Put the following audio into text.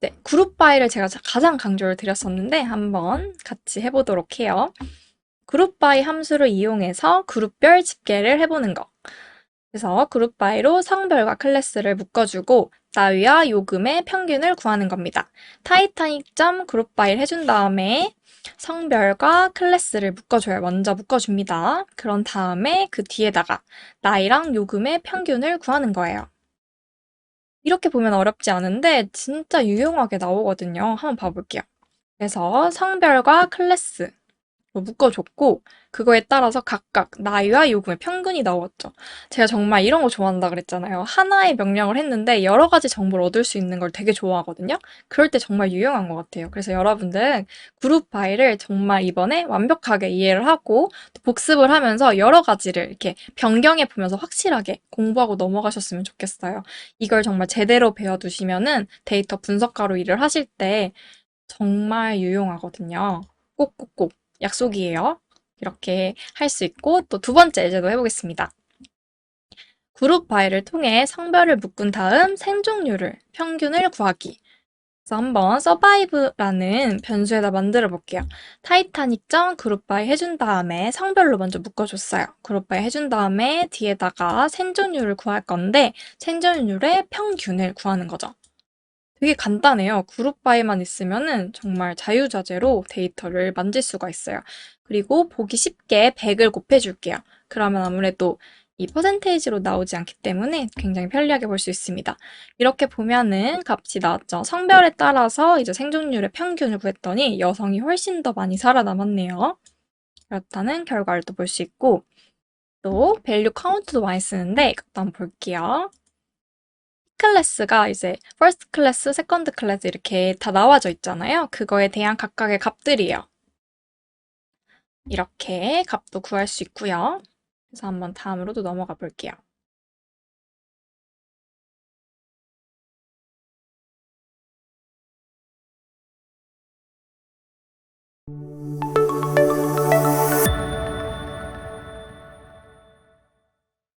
네, 그룹 바이를 제가 가장 강조를 드렸었는데 한번 같이 해보도록 해요. 그룹 바이 함수를 이용해서 그룹별 집계를 해보는 거. 그래서 그룹 바이로 성별과 클래스를 묶어주고 나위와 요금의 평균을 구하는 겁니다. 타이타닉 점 그룹 바이를 해준 다음에 성별과 클래스를 묶어줘요. 먼저 묶어줍니다. 그런 다음에 그 뒤에다가 나이랑 요금의 평균을 구하는 거예요. 이렇게 보면 어렵지 않은데 진짜 유용하게 나오거든요. 한번 봐볼게요. 그래서 성별과 클래스 묶어줬고 그거에 따라서 각각 나이와 요금의 평균이 나왔죠. 제가 정말 이런 거 좋아한다 그랬잖아요. 하나의 명령을 했는데 여러 가지 정보를 얻을 수 있는 걸 되게 좋아하거든요. 그럴 때 정말 유용한 것 같아요. 그래서 여러분들 그룹 바이를 정말 이번에 완벽하게 이해를 하고 또 복습을 하면서 여러 가지를 이렇게 변경해 보면서 확실하게 공부하고 넘어가셨으면 좋겠어요. 이걸 정말 제대로 배워두시면은 데이터 분석가로 일을 하실 때 정말 유용하거든요. 꼭꼭꼭 약속이에요. 이렇게 할 수 있고 또 두 번째 예제도 해보겠습니다. 그룹 바이를 통해 성별을 묶은 다음 생존율을 평균을 구하기. 그래서 한번 survive라는 변수에다 만들어 볼게요. 타이타닉점 그룹 바이 해준 다음에 성별로 먼저 묶어줬어요. 그룹 바이 해준 다음에 뒤에다가 생존율을 구할 건데 생존율의 평균을 구하는 거죠. 되게 간단해요. 그룹 바이만 있으면은 정말 자유자재로 데이터를 만질 수가 있어요. 그리고 보기 쉽게 100을 곱해줄게요. 그러면 아무래도 이 퍼센테이지로 나오지 않기 때문에 굉장히 편리하게 볼 수 있습니다. 이렇게 보면은 값이 나왔죠. 성별에 따라서 이제 생존율의 평균을 구했더니 여성이 훨씬 더 많이 살아남았네요. 그렇다는 결과를 또 볼 수 있고 또 밸류 카운트도 많이 쓰는데 이것도 한번 볼게요. 클래스가 이제 퍼스트 클래스, 세컨드 클래스 이렇게 다 나와져 있잖아요. 그거에 대한 각각의 값들이에요. 이렇게 값도 구할 수 있고요. 그래서 한번 다음으로도 넘어가 볼게요.